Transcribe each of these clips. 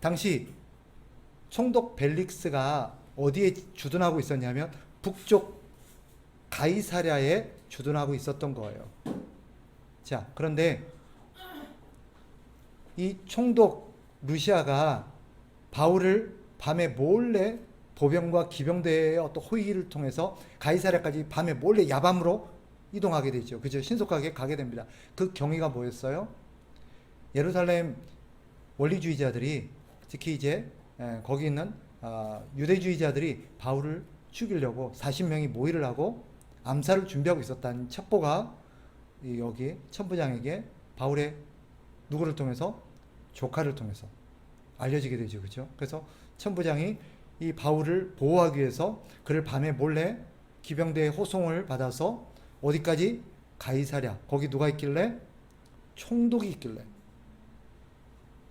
당시 총독 벨릭스가 어디에 주둔하고 있었냐면 북쪽 가이사랴에 주둔하고 있었던 거예요. 자, 그런데 이 총독 루시아가 바울을 밤에 몰래 보병과 기병대의 어떤 호의를 통해서 가이사랴까지 밤에 몰래 야밤으로 이동하게 되죠. 그죠? 신속하게 가게 됩니다. 그 경위가 뭐였어요? 예루살렘 원리주의자들이 특히 이제 에, 거기 있는 아, 유대주의자들이 바울을 죽이려고 40명이 모의를 하고 암살을 준비하고 있었다는 첩보가 이 여기 천부장에게 바울의 누구를 통해서? 조카를 통해서 알려지게 되죠. 그죠? 그래서 천부장이 이 바울을 보호하기 위해서 그를 밤에 몰래 기병대의 호송을 받아서 어디까지? 가이사랴. 거기 누가 있길래? 총독이 있길래.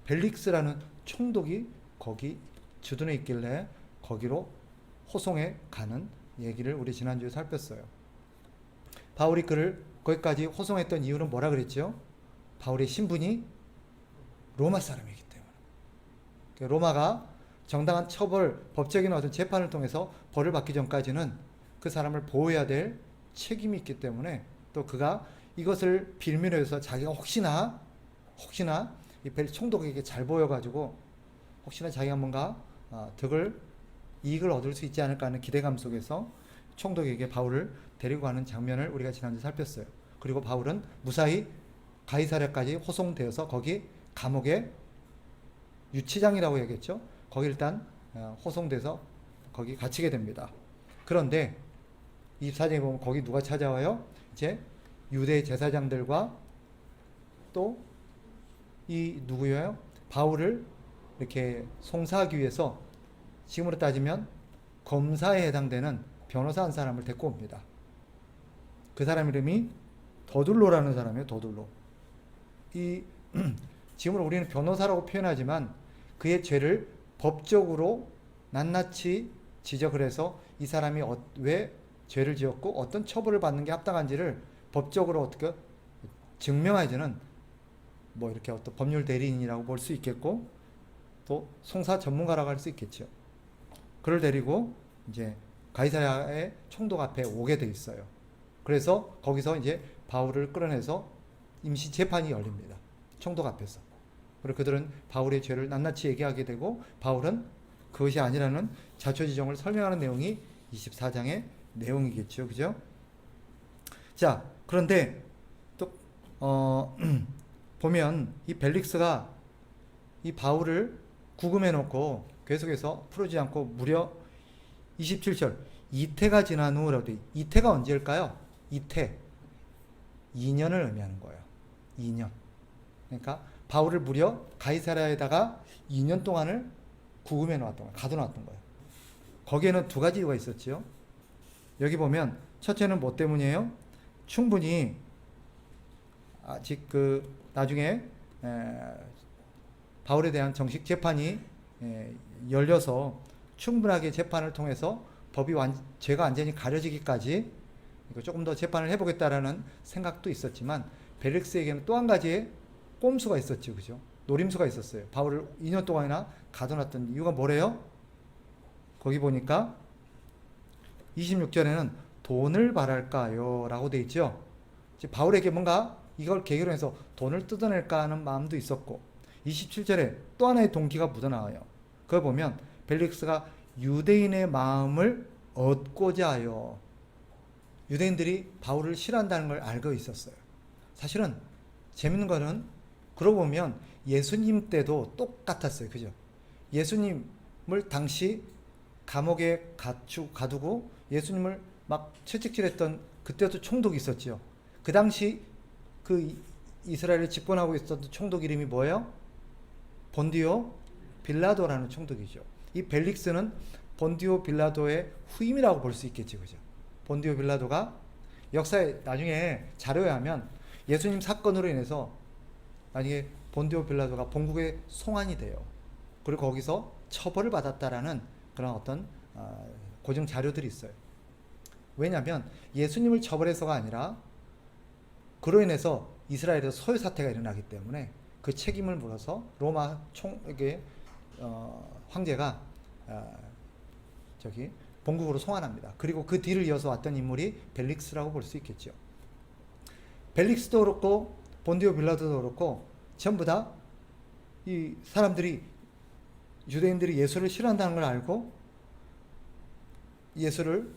벨릭스라는 총독이 거기 주둔해 있길래 거기로 호송해 가는 얘기를 우리 지난주에 살폈어요. 바울이 그를 거기까지 호송했던 이유는 뭐라 그랬죠? 바울의 신분이 로마 사람이기 때문에. 그 로마가 정당한 처벌, 법적인 어떤 재판을 통해서 벌을 받기 전까지는 그 사람을 보호해야 될 책임이 있기 때문에 또 그가 이것을 빌미로 해서 자기가 혹시나 혹시나 이벨 총독에게 잘 보여가지고 혹시나 자기가 뭔가 어, 득을 이익을 얻을 수 있지 않을까 하는 기대감 속에서 총독에게 바울을 데리고 가는 장면을 우리가 지난주 살폈어요. 그리고 바울은 무사히 가이사랴까지 호송되어서 거기 감옥에 유치장이라고 얘기했죠. 거기 일단 어, 호송돼서 거기 갇히게 됩니다. 그런데 이 사정에 보면 거기 누가 찾아와요? 이제 유대 제사장들과 또 이 누구예요? 바울을 이렇게 송사하기 위해서 지금으로 따지면 검사에 해당되는 변호사 한 사람을 데리고 옵니다. 그 사람 이름이 더둘로라는 사람이에요. 더둘로. 이 지금으로 우리는 변호사라고 표현하지만 그의 죄를 법적으로 낱낱이 지적을 해서 이 사람이 어, 왜 죄를 지었고 어떤 처벌을 받는 게 합당한지를 법적으로 어떻게 증명해주는 뭐 이렇게 어떤 법률 대리인이라고 볼 수 있겠고 또 송사 전문가라고 할 수 있겠죠. 그를 데리고 이제 가이사랴의 총독 앞에 오게 돼 있어요. 그래서 거기서 이제 바울을 끌어내서 임시 재판이 열립니다. 총독 앞에서. 그리고 그들은 바울의 죄를 낱낱이 얘기하게 되고 바울은 그것이 아니라는 자초지종을 설명하는 내용이 24장의 내용이겠죠. 그죠? 자, 그런데 또, 어, 보면 이 벨릭스가 이 바울을 구금해 놓고 계속해서 풀어지지 않고 무려 27절 이태가 지난 후라고 돼. 이태가 언제일까요? 이태 2년을 의미하는 거예요. 2년. 그러니까 바울을 무려 가이사랴에다가 2년 동안을 구금해 놓았던 거예요. 가둬 놨던 거예요. 거기에는 두 가지 이유가 있었죠. 여기 보면 첫째는 뭐 때문이에요? 충분히 아직 그 나중에 에, 바울에 대한 정식 재판이 에, 열려서 충분하게 재판을 통해서 법이 완, 죄가 완전히 가려지기까지 조금 더 재판을 해보겠다라는 생각도 있었지만 벨릭스에게는 또 한 가지의 꼼수가 있었죠, 그죠? 노림수가 있었어요. 바울을 2년 동안이나 가둬놨던 이유가 뭐래요? 거기 보니까 26절에는 돈을 바랄까요? 라고 돼 있죠. 바울에게 뭔가 이걸 계기로 해서 돈을 뜯어낼까 하는 마음도 있었고 27절에 또 하나의 동기가 묻어나와요. 그걸 보면 벨릭스가 유대인의 마음을 얻고자 하여 유대인들이 바울을 싫어한다는 걸 알고 있었어요. 사실은 재밌는 거는 그러고 보면 예수님 때도 똑같았어요. 그죠? 예수님을 당시 감옥에 가추, 가두고 예수님을 막 채찍질했던 그때도 총독이 있었죠. 그 당시 그 이스라엘을 집권하고 있었던 총독 이름이 뭐예요? 본디오 빌라도라는 총독이죠. 이 벨릭스는 본디오 빌라도의 후임이라고 볼 수 있겠지, 그죠? 본디오 빌라도가 역사에 나중에 자료에 하면 예수님 사건으로 인해서 나중에 본디오 빌라도가 본국에 송환이 돼요. 그리고 거기서 처벌을 받았다라는 그런 어떤 어, 고증 자료들이 있어요. 왜냐하면 예수님을 처벌해서가 아니라 그로 인해서 이스라엘에서 소요 사태가 일어나기 때문에 그 책임을 물어서 로마 총에게 어, 황제가 어, 저기 본국으로 송환합니다. 그리고 그 뒤를 이어서 왔던 인물이 벨릭스라고 볼 수 있겠죠. 벨릭스도 그렇고 본디오 빌라도도 그렇고 전부 다 이 사람들이 유대인들이 예수를 싫어한다는 걸 알고 예수를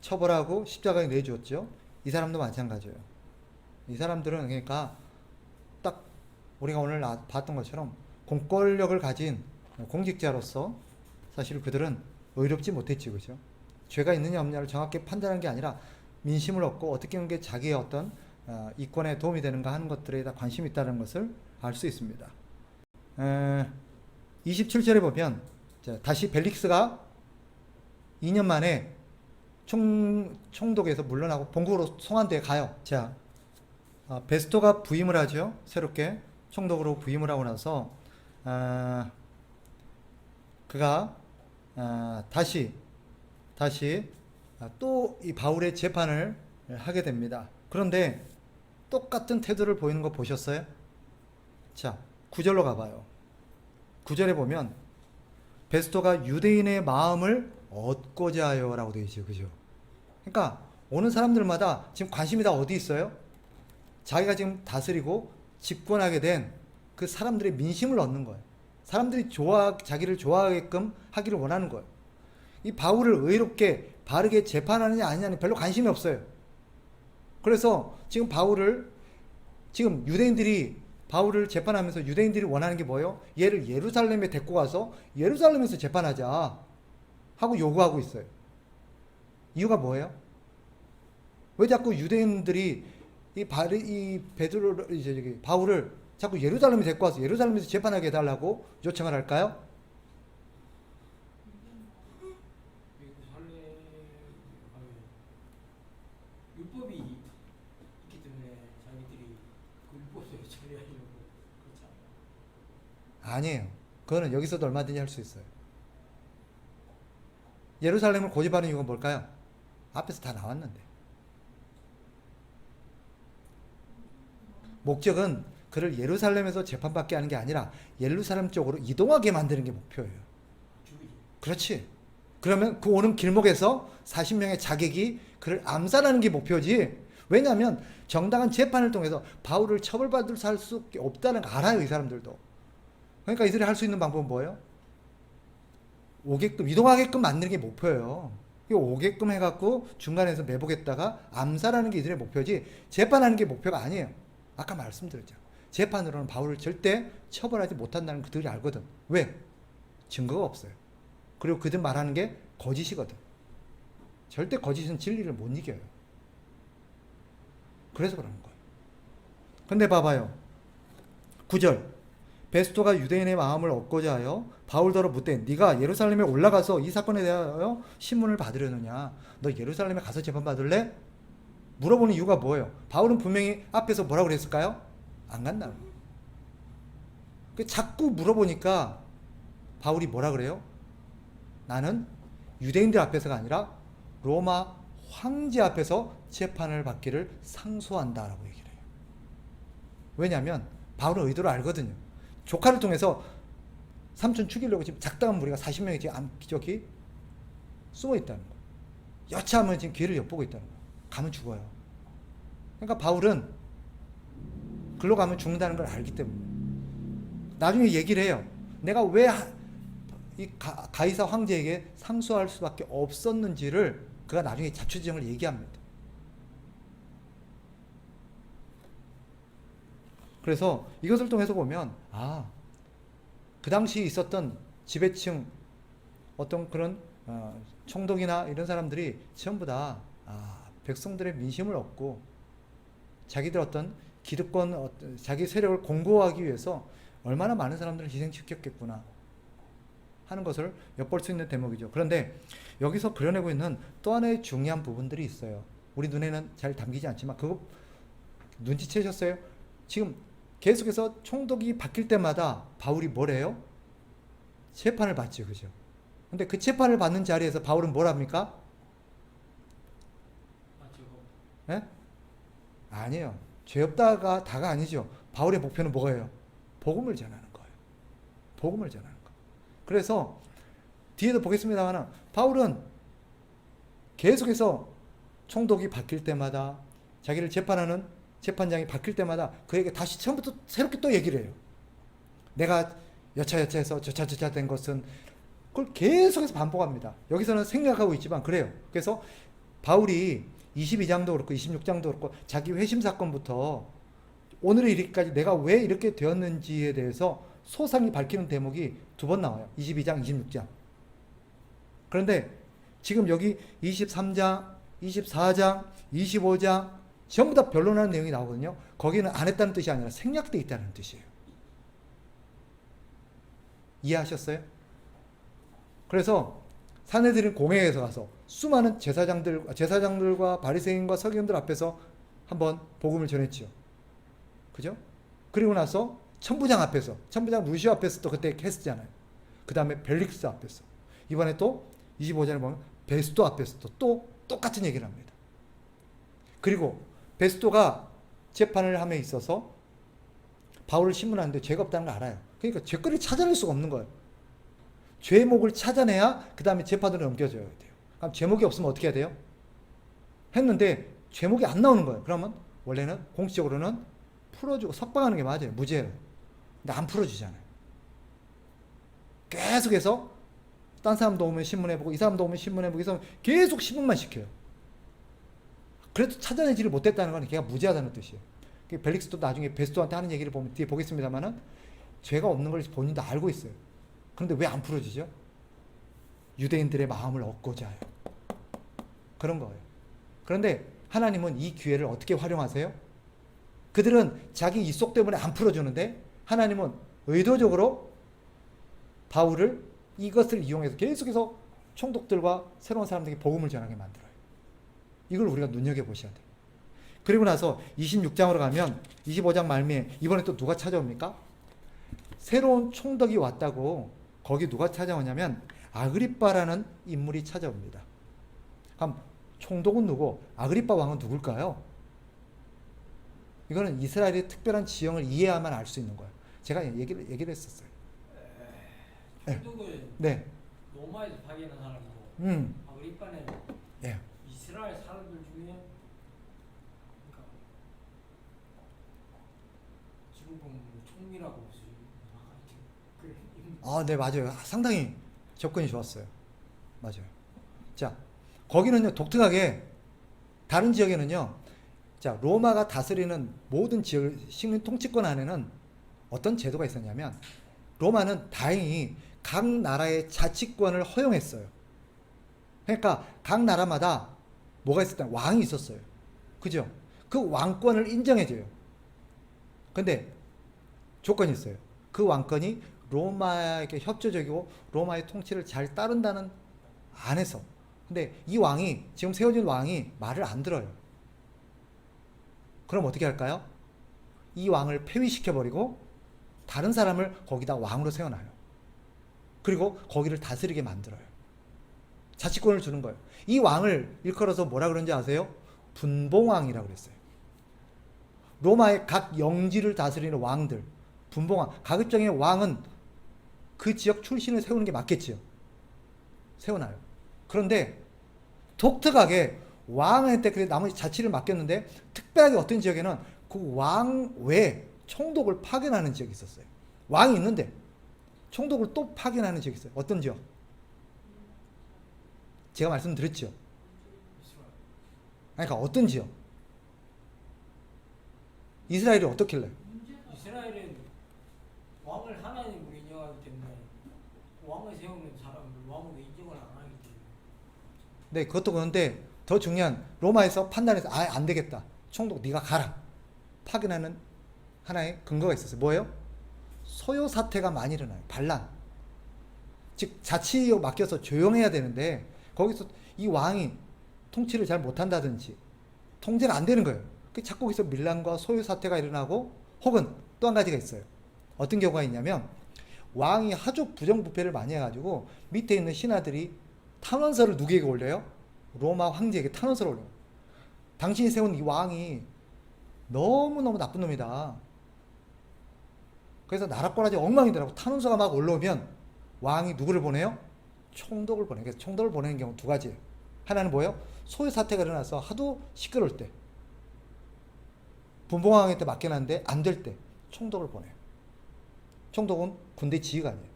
처벌하고 십자가에 내주었죠. 이 사람도 마찬가지예요. 이 사람들은 그러니까 딱 우리가 오늘 나- 봤던 것처럼 공권력을 가진 공직자로서 사실 그들은 의롭지 못했지 그죠? 죄가 있느냐 없느냐를 정확히 판단하는 게 아니라 민심을 얻고 어떻게 하는 게 자기의 어떤 어, 이권에 도움이 되는가 하는 것들에 다 관심이 있다는 것을 알 수 있습니다. 에, 27절에 보면 자, 다시 벨릭스가 2년 만에 총, 총독에서 물러나고 본국으로 송환돼 가요. 자, 아, 베스토가 부임을 하죠. 새롭게 총독으로 부임을 하고 나서 아, 그가 아, 다시 다시 또이 바울의 재판을 하게 됩니다. 그런데 똑같은 태도를 보이는 거 보셨어요? 자, 구절로 가봐요. 구절에 보면 베스토가 유대인의 마음을 얻고자 하여라고 되어 있죠. 그죠? 그러니까 오는 사람들마다 지금 관심이 다 어디 있어요? 자기가 지금 다스리고 집권하게 된 그 사람들의 민심을 얻는 거예요. 사람들이 좋아 자기를 좋아하게끔 하기를 원하는 거예요. 이 바울을 의롭게 바르게 재판하느냐 아니냐는 별로 관심이 없어요. 그래서 지금 바울을 지금 유대인들이 바울을 재판하면서 유대인들이 원하는 게 뭐예요? 얘를 예루살렘에 데리고 가서 예루살렘에서 재판하자 하고 요구하고 있어요. 이유가 뭐예요? 왜 자꾸 유대인들이 이 바리 이 베드로 이제 저기 바울을 자꾸 예루살렘에 데리고 와서 예루살렘에서 재판하게 해달라고 요청을 할까요? 아니에요. 그거는 여기서도 얼마든지 할 수 있어요. 예루살렘을 고집하는 이유가 뭘까요? 앞에서 다 나왔는데. 목적은 그를 예루살렘에서 재판받게 하는 게 아니라 예루살렘 쪽으로 이동하게 만드는 게 목표예요. 그렇지. 그러면 그 오는 길목에서 40명의 자객이 그를 암살하는 게 목표지. 왜냐하면 정당한 재판을 통해서 바울을 처벌받을 수 없다는 걸 알아요, 이 사람들도. 그러니까 이들이 할 수 있는 방법은 뭐예요? 오게끔, 이동하게끔 만드는 게 목표예요. 이 오게끔 해갖고 중간에서 매복했다가 암살하는 게 이들의 목표지, 재판하는 게 목표가 아니에요. 아까 말씀드렸죠. 재판으로는 바울을 절대 처벌하지 못한다는 거 그들이 알거든. 왜? 증거가 없어요. 그리고 그들 말하는 게 거짓이거든. 절대 거짓은 진리를 못 이겨요. 그래서 그러는 거예요. 근데 봐봐요. 9절. 베스토가 유대인의 마음을 얻고자 하여 바울더러 묻되 네가 예루살렘에 올라가서 이 사건에 대하여 신문을 받으려느냐? 너 예루살렘에 가서 재판 받을래? 물어보는 이유가 뭐예요? 바울은 분명히 앞에서 뭐라고 그랬을까요? 안 거예요. 그 자꾸 물어보니까 바울이 뭐라 그래요? 나는 유대인들 앞에서가 아니라 로마 황제 앞에서 재판을 받기를 상소한다라고 얘기를 해요. 왜냐하면 바울은 의도를 알거든요. 조카를 통해서 삼촌 죽이려고 지금 작당한 무리가 40명이 지금 암- 저기 숨어 있다는 거. 여차하면 지금 기회를 엿보고 있다는 거. 가면 죽어요. 그러니까 바울은 글로 가면 죽는다는 걸 알기 때문에 나중에 얘기를 해요. 내가 왜 이 가이사 황제에게 상소할 수밖에 없었는지를 그가 나중에 자초지정을 얘기합니다. 그래서 이것을 통해서 보면 아, 그 당시 있었던 지배층 어떤 그런 어, 총독이나 이런 사람들이 전부 다 아, 백성들의 민심을 얻고 자기들 어떤 기득권 어떤 자기 세력을 공고하기 위해서 얼마나 많은 사람들을 희생시켰겠구나 하는 것을 엿볼 수 있는 대목이죠. 그런데 여기서 그려내고 있는 또 하나의 중요한 부분들이 있어요. 우리 눈에는 잘 담기지 않지만 그거 눈치채셨어요? 지금 계속해서 총독이 바뀔 때마다 바울이 뭐래요? 재판을 받죠, 그죠? 근데 그 재판을 받는 자리에서 바울은 뭘 합니까? 맞죠? 예? 아니에요. 죄 없다가 다가 아니죠. 바울의 목표는 뭐예요? 복음을 전하는 거예요. 복음을 전하는 거. 그래서 뒤에도 보겠습니다만 바울은 계속해서 총독이 바뀔 때마다 자기를 재판하는 재판장이 바뀔 때마다 그에게 다시 처음부터 새롭게 또 얘기를 해요. 내가 여차여차해서 저차저차 된 것은 그걸 계속해서 반복합니다. 여기서는 생략하고 있지만 그래요. 그래서 바울이 22장도 그렇고 26장도 그렇고 자기 회심 사건부터 오늘의 이르기까지 내가 왜 이렇게 되었는지에 대해서 소상히 밝히는 대목이 두 번 나와요. 22장, 26장. 그런데 지금 여기 23장, 24장, 25장 전부 다 변론하는 내용이 나오거든요. 거기는 안 했다는 뜻이 아니라 생략돼 있다는 뜻이에요. 이해하셨어요? 그래서 사내들은 공회에서 가서 수많은 제사장들 제사장들과 바리새인과 서기관들 앞에서 한번 복음을 전했지요. 그죠? 그리고 나서 천부장 앞에서 천부장 루시오 앞에서 또 그때 했었잖아요. 그 다음에 벨릭스 앞에서 이번에 또 25장을 보면 베스토 앞에서 또, 또 똑같은 얘기를 합니다. 그리고 베스토가 재판을 함에 있어서 바울을 신문하는데 죄가 없다는 걸 알아요. 그러니까 죄거리를 찾아낼 수가 없는 거예요. 죄목을 찾아내야 그 다음에 재판으로 넘겨져야 돼요. 그럼 죄목이 없으면 어떻게 해야 돼요? 했는데 죄목이 안 나오는 거예요. 그러면 원래는 공식적으로는 풀어주고 석방하는 게 맞아요. 무죄로. 근데 안 풀어주잖아요. 계속해서 딴 사람도 오면 신문해 보고 이 사람도 오면 신문해 보고 이 사람 계속 신문만 시켜요. 그래도 찾아내지를 못했다는 건 걔가 무죄하다는 뜻이에요. 그 벨릭스도 나중에 베스토한테 하는 얘기를 보면 뒤에 보겠습니다만은 죄가 없는 걸 본인도 알고 있어요. 그런데 왜 안 풀어지죠? 유대인들의 마음을 얻고자 해요. 그런 거예요. 그런데 하나님은 이 기회를 어떻게 활용하세요? 그들은 자기 이속 때문에 안 풀어주는데 하나님은 의도적으로 바울을 이것을 이용해서 계속해서 총독들과 새로운 사람들에게 복음을 전하게 만들어요. 이걸 우리가 눈여겨보셔야 돼요. 그리고 나서 26장으로 가면 25장 말미에 이번에 또 누가 찾아옵니까? 새로운 총독이 왔다고 거기 누가 찾아오냐면 아그리빠라는 인물이 찾아옵니다. 그럼 총독은 누구? 아그리빠 왕은 누굴까요? 이거는 이스라엘의 특별한 지형을 이해하면 알 수 있는 거예요. 제가 얘기를 얘기를 했었어요. 네. 총독은 네, 로마에서 파견한 사람이고 음, 아그리빠는 예, 이스라엘 사람들 중에 그러니까 지금 보면 총리라고. 아, 네 맞아요. 상당히 접근이 좋았어요. 맞아요. 자, 거기는요 독특하게 다른 지역에는요, 자 로마가 다스리는 모든 지역 식민 통치권 안에는 어떤 제도가 있었냐면 로마는 다행히 각 나라의 자치권을 허용했어요. 그러니까 각 나라마다 뭐가 있었다 왕이 있었어요. 그죠? 그 왕권을 인정해줘요. 근데 조건이 있어요. 그 왕권이 로마에게 협조적이고 로마의 통치를 잘 따른다는 안에서. 근데 이 왕이 지금 세워진 왕이 말을 안 들어요. 그럼 어떻게 할까요? 이 왕을 폐위시켜 버리고 다른 사람을 거기다 왕으로 세워놔요. 그리고 거기를 다스리게 만들어요. 자치권을 주는 거예요. 이 왕을 일컬어서 뭐라 그런지 아세요? 분봉왕이라고 그랬어요. 로마의 각 영지를 다스리는 왕들, 분봉왕, 가급적의 왕은 그 지역 출신을 세우는 게 맞겠지요. 세워놔요. 그런데 독특하게 왕한테 그래 나머지 자치를 맡겼는데 특별하게 어떤 지역에는 그 왕 외에 총독을 파견하는 지역이 있었어요. 왕이 있는데 총독을 또 파견하는 지역이 있어요. 어떤 지역? 제가 말씀드렸죠. 그러니까 어떤 지역? 이스라엘이 어떻길래? 이스라엘은 왕을 하나님으로 인정하기 때문에 왕을 세우는 사람을 왕으로 인정을 안 하기 때문에 네, 그것도 그런데 더 중요한 로마에서 판단해서 아, 안 되겠다. 총독 네가 가라. 파견하는 하나의 근거가 있었어요. 뭐예요? 소요 사태가 많이 일어나요. 반란. 즉 자치에 맡겨서 조용해야 되는데 거기서 이 왕이 통치를 잘 못한다든지 통제가 안 되는 거예요. 그 자꾸 거기서 밀란과 소요 사태가 일어나고 혹은 또 한 가지가 있어요. 어떤 경우가 있냐면 왕이 하도 부정부패를 많이 해가지고 밑에 있는 신하들이 탄원서를 누구에게 올려요? 로마 황제에게 탄원서를 올려요. 당신이 세운 이 왕이 너무너무 나쁜 놈이다. 그래서 나라 꼬라지 엉망이더라고. 탄원서가 막 올라오면 왕이 누구를 보내요? 총독을 보내. 그래서 총독을 보내는 경우 두 가지예요. 하나는 뭐예요? 소요 사태가 일어나서 하도 시끄러울 때, 분봉왕한테 맡겨놨는데 안 될 때 총독을 보내요. 총독은 군대 지휘관이에요.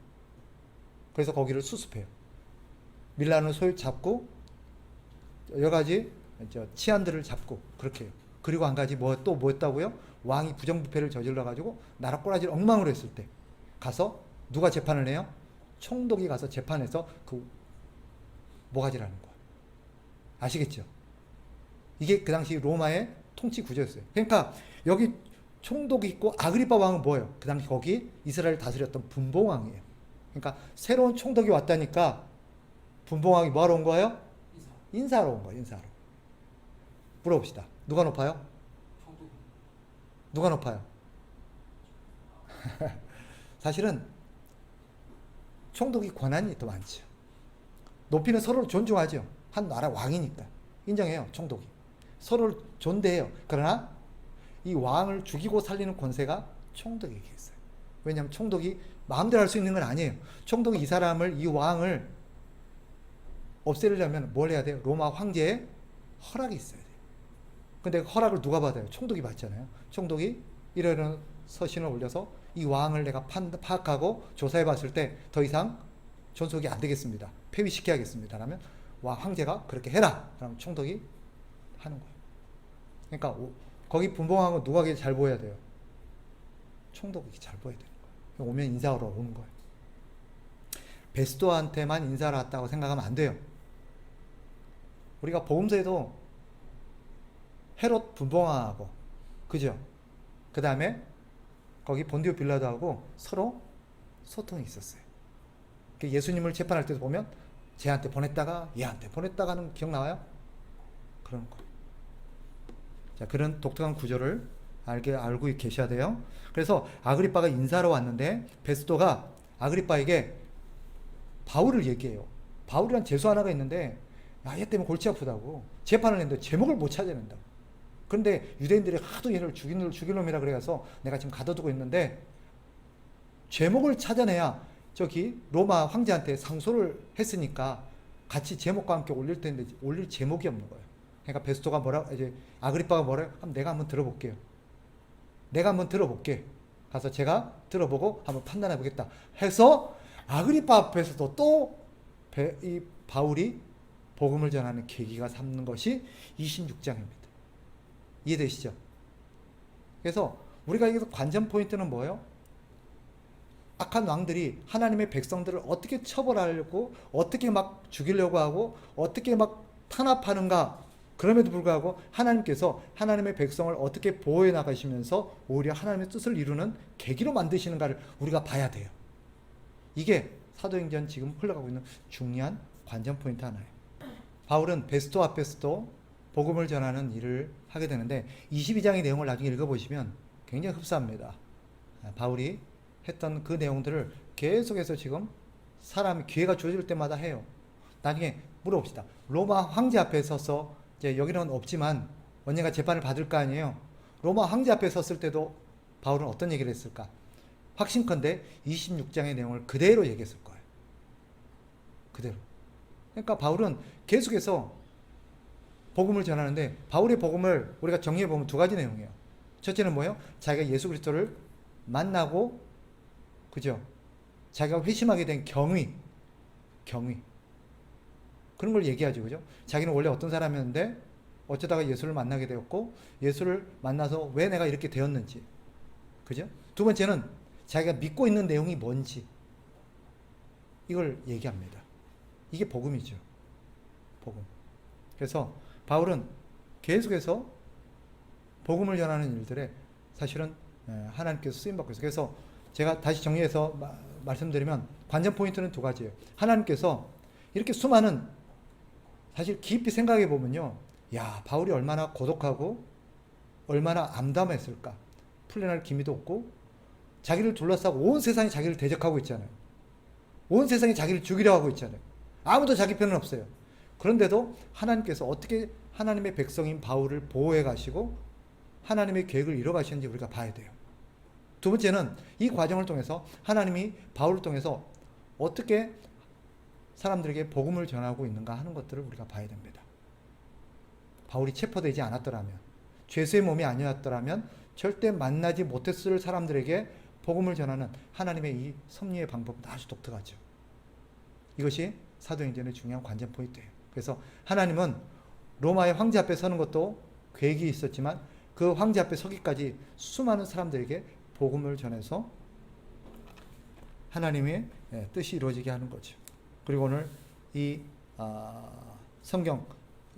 그래서 거기를 수습해요. 밀라노 소유 잡고 여러 가지 저 치안들을 잡고 그렇게 해요. 그리고 한 가지 뭐 또 뭐였다고요? 왕이 부정부패를 저질러 가지고 나라 꼬라지를 엉망으로 했을 때 가서 누가 재판을 해요? 총독이 가서 재판해서 그 모가지라는 거야. 아시겠죠? 이게 그 당시 로마의 통치 구조였어요. 그러니까 여기 총독이 있고 아그리파 왕은 뭐예요? 그 당시 거기 이스라엘 다스렸던 분봉왕이에요. 그러니까 새로운 총독이 왔다니까 분봉왕이 뭐하러 온 거예요? 이사 인사하러 온 거예요. 인사하러. 물어봅시다. 누가 높아요? 총독 누가 높아요? 사실은 총독이 권한이 더 많죠. 높이는 서로를 존중하죠. 한 나라 왕이니까 인정해요. 총독이 서로를 존대해요. 그러나 이 왕을 죽이고 살리는 권세가 총독에게 있어요. 왜냐하면 총독이 마음대로 할 수 있는 건 아니에요. 총독이 이 사람을 이 왕을 없애려면 뭘 해야 돼요? 로마 황제의 허락이 있어야 돼요. 근데 허락을 누가 받아요? 총독이 받잖아요. 총독이 이러이러한 서신을 올려서 이 왕을 내가 판, 파악하고 조사해 봤을 때 더 이상 존속이 안 되겠습니다. 폐위시켜야겠습니다. 라면 와 황제가 그렇게 해라. 그럼 총독이 하는 거예요. 그러니까 오- 거기 분봉하고 누가 잘 보여야 돼요? 총독이 잘 보여야 되는 거예요. 오면 인사하러 오는 거예요. 베스토한테만 인사를 왔다고 생각하면 안 돼요. 우리가 보험서에도 헤롯 분봉왕하고 그죠? 그 다음에 거기 본디오 빌라도하고 서로 소통이 있었어요. 그 예수님을 재판할 때도 보면 쟤한테 보냈다가 얘한테 보냈다가 하는 기억 나와요? 그런 거. 자 그런 독특한 구조를 알게 알고 계셔야 돼요. 그래서 아그리빠가 인사로 왔는데 베스도가 아그리빠에게 바울을 얘기해요. 바울이란 재수 하나가 있는데 야, 얘 때문에 골치 아프다고 재판을 했는데 제목을 못 찾아낸다. 그런데 유대인들이 하도 얘를 죽인 놈 죽일 놈이라 그래서 내가 지금 가둬두고 있는데 제목을 찾아내야 저기 로마 황제한테 상소를 했으니까 같이 제목과 함께 올릴 텐데 올릴 제목이 없는 거예요. 그러니까 베스토가 뭐라 이제 아그리빠가 뭐라 그럼 내가 한번 들어볼게요. 내가 한번 들어볼게. 가서 제가 들어보고 한번 판단해 보겠다. 해서 아그리빠 앞에서도 또 이 바울이 복음을 전하는 계기가 삼는 것이 26장입니다. 이해되시죠? 그래서 우리가 여기서 관전 포인트는 뭐예요? 악한 왕들이 하나님의 백성들을 어떻게 처벌하려고 어떻게 막 죽이려고 하고 어떻게 막 탄압하는가 그럼에도 불구하고 하나님께서 하나님의 백성을 어떻게 보호해 나가시면서 오히려 하나님의 뜻을 이루는 계기로 만드시는가를 우리가 봐야 돼요. 이게 사도행전 지금 흘러가고 있는 중요한 관전 포인트 하나예요. 바울은 베스토 앞에서도 복음을 전하는 일을 하게 되는데 22장의 내용을 나중에 읽어보시면 굉장히 흡사합니다. 아, 바울이 했던 그 내용들을 계속해서 지금 사람이 기회가 주어질 때마다 해요. 나중에 물어봅시다. 로마 황제 앞에 서서 이제 여기는 없지만 언젠가 재판을 받을 거 아니에요. 로마 황제 앞에 섰을 때도 바울은 어떤 얘기를 했을까? 확신컨대 26장의 내용을 그대로 얘기했을 거예요. 그대로. 그러니까 바울은 계속해서 복음을 전하는데 바울의 복음을 우리가 정리해 보면 두 가지 내용이에요. 첫째는 뭐예요? 자기가 예수 그리스도를 만나고 그죠? 자기가 회심하게 된 경위, 경위. 그런 걸 얘기하죠, 그죠? 자기는 원래 어떤 사람이었는데 어쩌다가 예수를 만나게 되었고 예수를 만나서 왜 내가 이렇게 되었는지, 그죠? 두 번째는 자기가 믿고 있는 내용이 뭔지 이걸 얘기합니다. 이게 복음이죠, 복음. 그래서 바울은 계속해서 복음을 전하는 일들에 사실은 에, 하나님께서 쓰임 받고 있어요. 그래서 제가 다시 정리해서 마- 말씀드리면 관전 포인트는 두 가지예요. 하나님께서 이렇게 수많은 사실 깊이 생각해 보면요. 야, 바울이 얼마나 고독하고 얼마나 암담했을까. 풀려날 기미도 없고 자기를 둘러싸고 온 세상이 자기를 대적하고 있잖아요. 온 세상이 자기를 죽이려 하고 있잖아요. 아무도 자기 편은 없어요. 그런데도 하나님께서 어떻게 하나님의 백성인 바울을 보호해 가시고 하나님의 계획을 이뤄 가시는지 우리가 봐야 돼요. 두 번째는 이 과정을 통해서 하나님이 바울을 통해서 어떻게 사람들에게 복음을 전하고 있는가 하는 것들을 우리가 봐야 됩니다. 바울이 체포되지 않았더라면 죄수의 몸이 아니었더라면 절대 만나지 못했을 사람들에게 복음을 전하는 하나님의 이 섭리의 방법은 아주 독특하죠. 이것이 사도행전의 중요한 관전 포인트예요. 그래서 하나님은 로마의 황제 앞에 서는 것도 계획이 있었지만 그 황제 앞에 서기까지 수많은 사람들에게 복음을 전해서 하나님의 예, 뜻이 이루어지게 하는 거죠. 그리고 오늘 이 아, 성경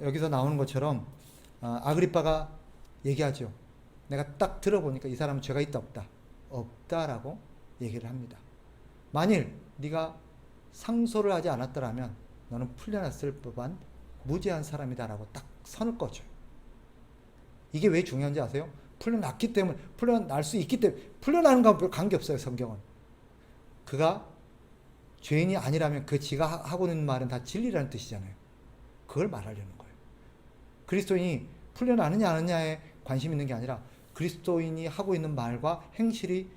여기서 나오는 것처럼 아, 아그리빠가 얘기하죠. 내가 딱 들어보니까 이 사람은 죄가 있다 없다 없다라고 얘기를 합니다. 만일 네가 상소를 하지 않았더라면 너는 풀려났을 법한 무죄한 사람이다라고 딱 선을 꺼줘요. 이게 왜 중요한지 아세요? 풀려났기 때문에 풀려날 수 있기 때문에 풀려나는 거별 관계 없어요 성경은. 그가 죄인이 아니라면 그 지가 하- 하고 있는 말은 다 진리라는 뜻이잖아요. 그걸 말하려는 거예요. 그리스도인이 풀려나느냐 안 하느냐에 관심 있는 게 아니라 그리스도인이 하고 있는 말과 행실이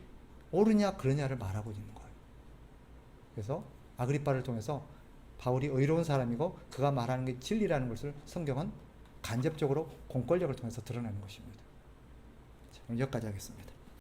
옳으냐 그러냐를 말하고 있는 거예요. 그래서 아그리빠를 통해서 바울이 의로운 사람이고 그가 말하는 게 진리라는 것을 성경은 간접적으로 공권력을 통해서 드러내는 것입니다. 자, 오늘 여기까지 하겠습니다.